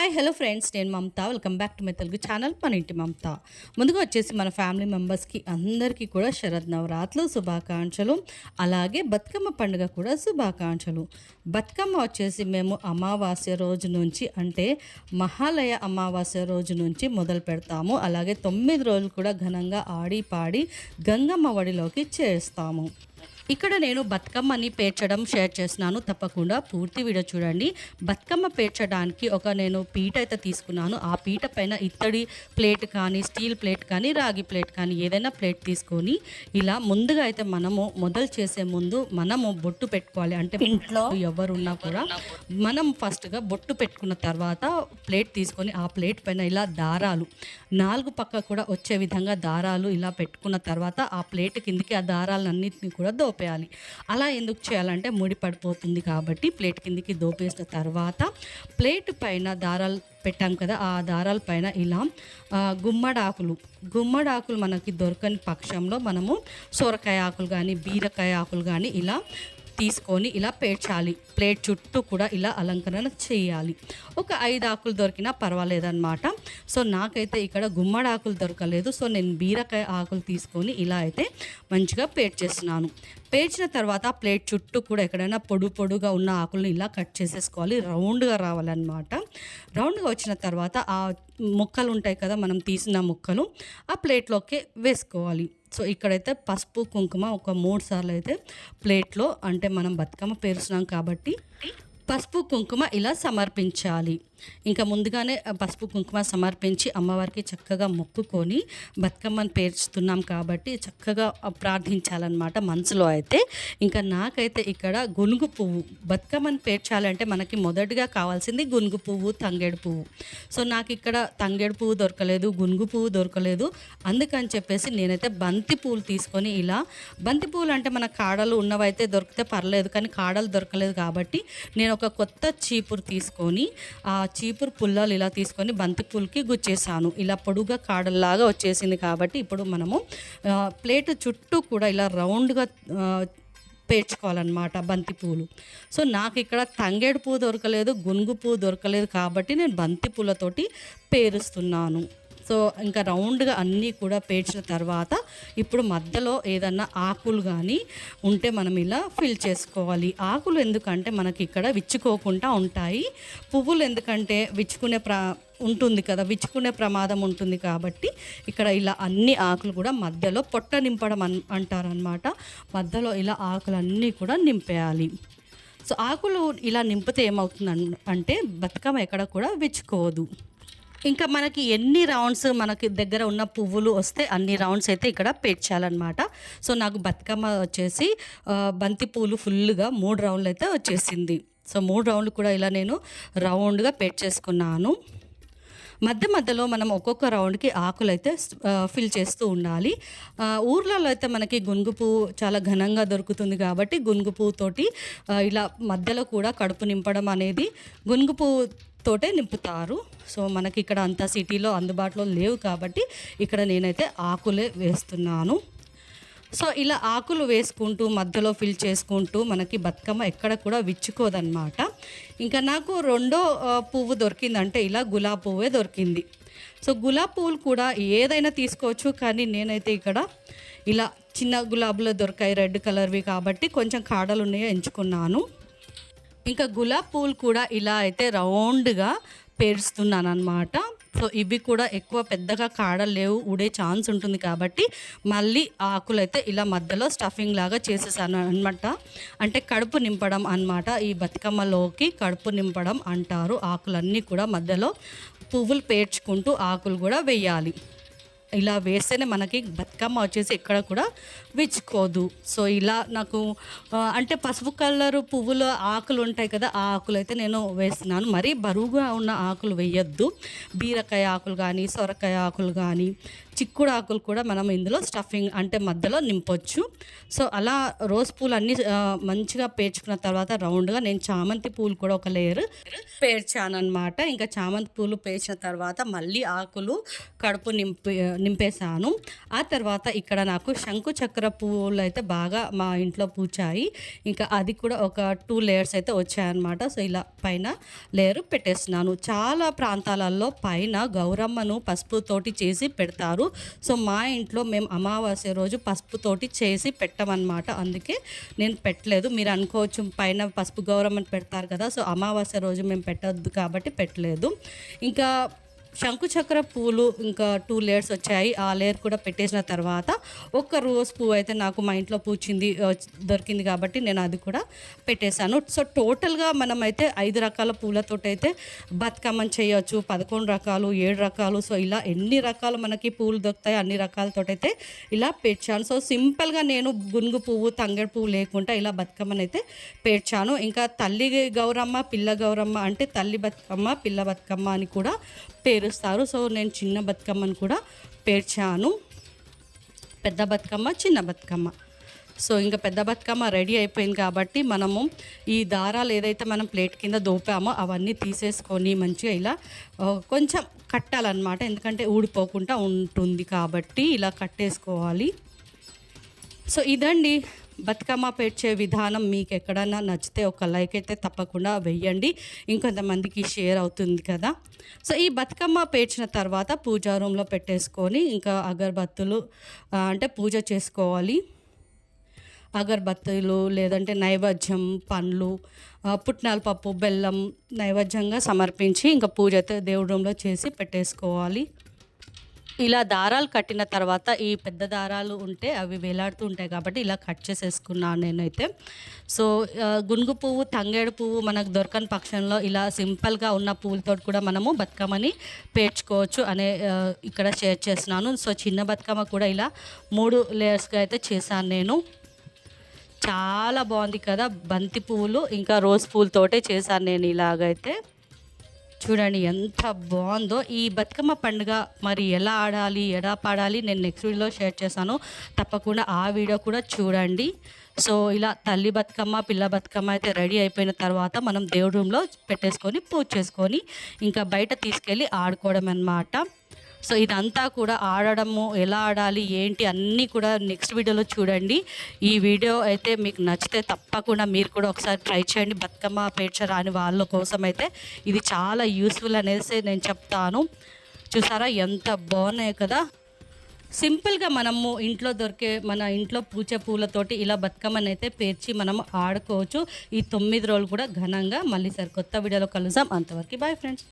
Hi hello friends నేను Mamata. Welcome back to my Telugu channel మన ఇంటి మమత. ముందుగా వచ్చేసి మన ఫ్యామిలీ మెంబర్స్కి అందరికీ కూడా శరద్ నవరాత్రులు శుభాకాంక్షలు అలాగే బతుకమ్మ పండుగ కూడా శుభాకాంక్షలు. బతుకమ్మ వచ్చేసి మేము అమావాస్య రోజు నుంచి అంటే మహాలయ అమావాస్య రోజు నుంచి మొదలు పెడతాము. అలాగే తొమ్మిది రోజులు కూడా ఘనంగా ఆడి పాడి గంగమ్మ వడిలోకి చేస్తాము ఇక్కడ నేను బతుకమ్మని పేర్చడం షేర్ చేస్తున్నాను. తప్పకుండా పూర్తి వీడియో చూడండి. బతుకమ్మ పేర్చడానికి ఒక నేను పీట అయితే తీసుకున్నాను. ఆ పీట పైన ఇత్తడి ప్లేట్ కానీ స్టీల్ ప్లేట్ కానీ రాగి ప్లేట్ కానీ ఏదైనా ప్లేట్ తీసుకొని ఇలా ముందుగా అయితే మనము మొదలు చేసే ముందు మనము బొట్టు పెట్టుకోవాలి. అంటే ఇంట్లో ఎవరున్నా కూడా మనం ఫస్ట్గా బొట్టు పెట్టుకున్న తర్వాత ప్లేట్ తీసుకొని ఆ ప్లేట్ పైన ఇలా దారాలు నాలుగు పక్క కూడా వచ్చే విధంగా దారాలు ఇలా పెట్టుకున్న తర్వాత ఆ ప్లేట్ కిందికి ఆ దారాలన్నింటినీ కూడా దోపేయాలి. అలా ఎందుకు చేయాలంటే ముడి పడిపోతుంది కాబట్టి ప్లేట్ కిందికి దోపేసిన తర్వాత ప్లేట్ పైన దారాలు పెట్టాం కదా ఆ దారాల పైన ఇలా గుమ్మడాకులు. గుమ్మడాకులు మనకి దొరకని పక్షంలో మనము సొరకాయ ఆకులు కానీ బీరకాయ ఆకులు కానీ ఇలా తీసుకొని ఇలా పేర్చాలి. ప్లేట్ చుట్టూ కూడా ఇలా అలంకరణ చేయాలి. ఒక ఐదు ఆకులు దొరికినా పర్వాలేదన్నమాట. సో నాకైతే ఇక్కడ గుమ్మడి ఆకులు దొరకలేదు. సో నేను బీరకాయ ఆకులు తీసుకొని ఇలా అయితే మంచిగా పేర్చేస్తున్నాను పేర్చిన తర్వాత ప్లేట్ చుట్టూ కూడా ఎక్కడైనా పొడు పొడుగా ఉన్న ఆకులను ఇలా కట్ చేసేసుకోవాలి. రౌండ్గా రావాలన్నమాట. రౌండ్గా వచ్చిన తర్వాత ఆ ముక్కలు ఉంటాయి కదా మనం తీసిన ముక్కలు ఆ ప్లేట్లోకి వేసుకోవాలి. సో ఇక్కడైతే పసుపు కుంకుమ ఒక మూడు సార్లు అయితే ప్లేట్లో అంటే మనం బతుకమ్మ పేరుస్తున్నాం కాబట్టి పసుపు కుంకుమ ఇలా సమర్పించాలి. ఇంకా ముందుగానే పసుపు కుంకుమ సమర్పించి అమ్మవారికి చక్కగా మొక్కుకొని బతుకమ్మని పేర్చుతున్నాం కాబట్టి చక్కగా ప్రార్థించాలన్నమాట మనసులో అయితే. ఇంకా నాకైతే ఇక్కడ గునుగు పువ్వు బతుకమ్మని పేర్చాలంటే మనకి మొదటిగా కావాల్సింది గునుగు పువ్వు తంగేడు పువ్వు. సో నాకు ఇక్కడ తంగేడు పువ్వు దొరకలేదు గునుగు పువ్వు దొరకలేదు. అందుకని చెప్పేసి నేనైతే బంతి పువ్వులు తీసుకొని ఇలా బంతి పువ్వులు అంటే మన కాడలు ఉన్నవైతే దొరికితే పర్లేదు కానీ కాడలు దొరకలేదు కాబట్టి నేను ఒక కొత్త చీపురు తీసుకొని ఆ చీపురు పుల్లలు ఇలా తీసుకొని బంతి పూలకి గుచ్చేసాను. ఇలా పొడుగా కాడల్లాగా వచ్చేసింది కాబట్టి ఇప్పుడు మనము ప్లేట్ చుట్టూ కూడా ఇలా రౌండ్గా పేర్చుకోవాలన్నమాట బంతి పూలు. సో నాకు ఇక్కడ తంగేడు పువ్వు దొరకలేదు గునుగు పువ్వు దొరకలేదు కాబట్టి నేను బంతి పూలతోటి పేరుస్తున్నాను. సో ఇంకా రౌండ్గా అన్నీ కూడా పేర్చిన తర్వాత ఇప్పుడు మధ్యలో ఏదన్నా ఆకులు కానీ ఉంటే మనం ఇలా ఫిల్ చేసుకోవాలి. ఆకులు ఎందుకంటే మనకి ఇక్కడ విచ్చుకోకుండా ఉంటాయి. పువ్వులు ఎందుకంటే విచ్చుకునే ప్రా ఉంటుంది కదా విచ్చుకునే ప్రమాదం ఉంటుంది కాబట్టి ఇక్కడ ఇలా అన్ని ఆకులు కూడా మధ్యలో పొట్ట నింపడం అన్ అంటారనమాట మధ్యలో ఇలా ఆకులన్నీ కూడా నింపేయాలి. సో ఆకులు ఇలా నింపితే ఏమవుతుంది అన్- అంటే బతుకమ్మ ఎక్కడ కూడా విచ్చుకోదు. ఇంకా మనకి ఎన్ని రౌండ్స్ మనకి దగ్గర ఉన్న పువ్వులు వస్తే అన్ని రౌండ్స్ అయితే ఇక్కడ పేర్చాలన్నమాట. సో నాకు బతుకమ్మ వచ్చేసి బంతి పూలు ఫుల్గా మూడు రౌండ్లు అయితే వచ్చేసింది. సో మూడు రౌండ్లు కూడా ఇలా నేను రౌండ్గా పేర్చేసుకున్నాను. మధ్య మధ్యలో మనం ఒక్కొక్క రౌండ్కి ఆకులు అయితే ఫిల్ చేస్తూ ఉండాలి. ఊర్లలో అయితే మనకి గునుగు పువ్వు చాలా ఘనంగా దొరుకుతుంది కాబట్టి గునుగు పువ్వుతోటి ఇలా మధ్యలో కూడా కడుపు నింపడం అనేది గునుగు పువ్వు తోటే నింపుతారు. సో మనకి ఇక్కడ అంత సిటీలో అందుబాటులో లేవు కాబట్టి ఇక్కడ నేనైతే ఆకులే వేస్తున్నాను. సో ఇలా ఆకులు వేసుకుంటూ మధ్యలో ఫిల్ చేసుకుంటూ మనకి బతుకమ్మ ఎక్కడ కూడా విచ్చుకోదన్నమాట. ఇంకా నాకు రెండో పువ్వు దొరికిందంటే ఇలా గులాబీ పువ్వే దొరికింది. సో గులాబీ పువ్వులు కూడా ఏదైనా తీసుకోవచ్చు కానీ నేనైతే ఇక్కడ ఇలా చిన్న గులాబీలో దొరికాయి రెడ్ కలర్వి కాబట్టి కొంచెం కాడలు ఉన్నాయో ఎంచుకున్నాను. ఇంకా గులాబ్ పూలు కూడా ఇలా అయితే రౌండ్గా పేరుస్తున్నాను అనమాట సో ఇవి కూడా ఎక్కువ పెద్దగా కాడలు లేవు ఉడే ఛాన్స్ ఉంటుంది కాబట్టి మళ్ళీ ఆకులు అయితే ఇలా మధ్యలో స్టఫింగ్ లాగా చేసేసాను అనమాట అంటే కడుపు నింపడం అన్నమాట. ఈ బతుకమ్మలోకి కడుపు నింపడం అంటారు. ఆకులన్నీ కూడా మధ్యలో పువ్వులు పేర్చుకుంటూ ఆకులు కూడా వేయాలి. ఇలా వేస్తేనే మనకి బతుకమ్మ వచ్చేసి ఎక్కడ కూడా విచ్చుకోదు. సో ఇలా నాకు అంటే పసుపు కలరు పువ్వుల ఆకులు ఉంటాయి కదా ఆ ఆకులు అయితే నేను వేస్తున్నాను. మరీ బరువుగా ఉన్న ఆకులు వేయొద్దు. బీరకాయ ఆకులు కానీ సొరకాయ ఆకులు కానీ చిక్కుడు ఆకులు కూడా మనం ఇందులో స్టఫింగ్ అంటే మధ్యలో నింపొచ్చు. సో అలా రోజ్ పూలు అన్నీ మంచిగా పేర్చుకున్న తర్వాత రౌండ్గా నేను చామంతి పూలు కూడా ఒక లేయర్ పేర్చాను అనమాట ఇంకా చామంతి పూలు పేర్చిన తర్వాత మళ్ళీ ఆకులు కడుపు నింపి నింపేశాను. ఆ తర్వాత ఇక్కడ నాకు శంకు చక్ర పూలు అయితే బాగా మా ఇంట్లో పూచాయి. ఇంకా అది కూడా ఒక టూ లేయర్స్ అయితే వచ్చాయన్నమాట. సో ఇలా పైన లేయర్ పెట్టేస్తున్నాను. చాలా ప్రాంతాలలో పైన గౌరమ్మను పసుపుతోటి చేసి పెడతారు. సో మా ఇంట్లో మేము అమావాస్య రోజు పసుపుతోటి చేసి పెట్టమన్నమాట. అందుకే నేను పెట్టలేదు. మీరు అనుకోవచ్చు పైన పసుపు గౌరమ్మని పెడతారు కదా సో అమావాస్య రోజు మేము పెట్టద్దు కాబట్టి పెట్టలేదు. ఇంకా శంకుచక్ర పూలు ఇంకా టూ లేయర్స్ వచ్చాయి. ఆ లేయర్ కూడా పెట్టేసిన తర్వాత ఒక్క రోజ్ పువ్వు అయితే నాకు మా ఇంట్లో పూచింది దొరికింది కాబట్టి నేను అది కూడా పెట్టేశాను. సో టోటల్గా మనం అయితే ఐదు రకాల పూలతో అయితే బతుకమ్మని చేయొచ్చు పదకొండు రకాలు ఏడు రకాలు సో ఇలా ఎన్ని రకాలు మనకి పూలు దొరుకుతాయి అన్ని రకాలతో అయితే ఇలా పేర్చాను. సో సింపుల్గా నేను గునుగు పువ్వు తంగడి పువ్వు లేకుండా ఇలా బతుకమ్మని అయితే పేర్చాను. ఇంకా తల్లి గౌరమ్మ పిల్ల గౌరమ్మ అంటే తల్లి బతుకమ్మ పిల్ల బతుకమ్మ అని కూడా పేరుస్తారు. సో నేను చిన్న బతుకమ్మను కూడా పేర్చాను. పెద్ద బతుకమ్మ చిన్న బతుకమ్మ. సో ఇంకా పెద్ద బతుకమ్మ రెడీ అయిపోయింది కాబట్టి మనము ఈ దారాలు ఏదైతే మనం ప్లేట్ కింద దోపామో అవన్నీ తీసేసుకొని మంచిగా ఇలా కొంచెం కట్టాలన్నమాట. ఎందుకంటే ఊడిపోకుండా ఉంటుంది కాబట్టి ఇలా కట్టేసుకోవాలి. సో ఇదండి బతుకమ్మ పేర్చే విధానం మీకు ఎక్కడన్నా నచ్చితే ఒక లైక్ అయితే తప్పకుండా వెయ్యండి. ఇంకొంతమందికి షేర్ అవుతుంది కదా. సో ఈ బతుకమ్మ పేర్చిన తర్వాత పూజా రూమ్లో పెట్టేసుకొని ఇంకా అగరబత్తులు అంటే పూజ చేసుకోవాలి. అగరబత్తులు లేదంటే నైవేద్యం పండ్లు పుట్నాల పప్పు బెల్లం నైవేద్యంగా సమర్పించి ఇంకా పూజ అయితే దేవుడి రూమ్లో చేసి పెట్టేసుకోవాలి. ఇలా దారాలు కట్టిన తర్వాత ఈ పెద్ద దారాలు ఉంటే అవి వేలాడుతూ ఉంటాయి కాబట్టి ఇలా కట్ చేసేసుకున్నాను నేనైతే. సో గునుగు పువ్వు తంగేడు పువ్వు మనకు దొరకని పక్షంలో ఇలా సింపుల్గా ఉన్న పువ్వులతో కూడా మనము బతుకమ్మని పేర్చుకోవచ్చు అనే ఇక్కడ షేర్ చేస్తున్నాను. సో చిన్న బతుకమ్మ కూడా ఇలా మూడు లేయర్స్గా అయితే చేశాను నేను. చాలా బాగుంది కదా బంతి పువ్వులు. ఇంకా రోజ్ పూలతోటే చేశాను నేను ఇలాగైతే. చూడండి ఎంత బాగుందో. ఈ బతుకమ్మ పండుగ మరి ఎలా ఆడాలి ఎలా పాడాలి నేను నెక్స్ట్ వీడియోలో షేర్ చేశాను. తప్పకుండా ఆ వీడియో కూడా చూడండి. సో ఇలా తల్లి బతుకమ్మ పిల్ల బతుకమ్మ అయితే రెడీ అయిపోయిన తర్వాత మనం దేవుడి రూమ్లో పెట్టేసుకొని పూజ చేసుకొని ఇంకా బయట తీసుకెళ్ళి ఆడుకోవడం అన్నమాట సో ఇదంతా కూడా ఆడడము ఎలా ఆడాలి ఏంటి అన్నీ కూడా నెక్స్ట్ వీడియోలో చూడండి. ఈ వీడియో అయితే మీకు నచ్చితే తప్పకుండా మీరు కూడా ఒకసారి ట్రై చేయండి. బతుకమ్మ పేర్చ రాని వాళ్ళ కోసం అయితే ఇది చాలా యూస్ఫుల్ అనేసి నేను చెప్తాను. చూసారా? ఎంత బాగున్నాయి కదా. సింపుల్గా మనము ఇంట్లో దొరికే మన ఇంట్లో పూచ పూలతోటి ఇలా బతుకమ్మని అయితే పేర్చి మనం ఆడుకోవచ్చు. ఈ తొమ్మిది రోజులు కూడా ఘనంగా మళ్ళీ సరి కొత్త వీడియోలో కలుద్దాం. అంతవరకు బాయ్ ఫ్రెండ్స్